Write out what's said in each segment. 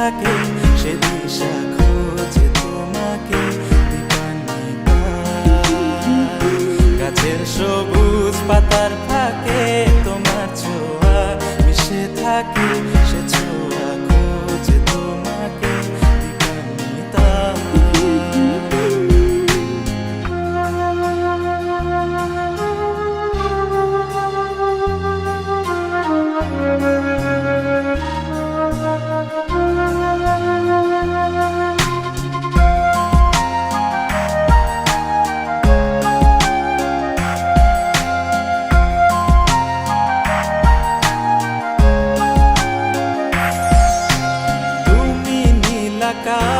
back in God.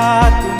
satu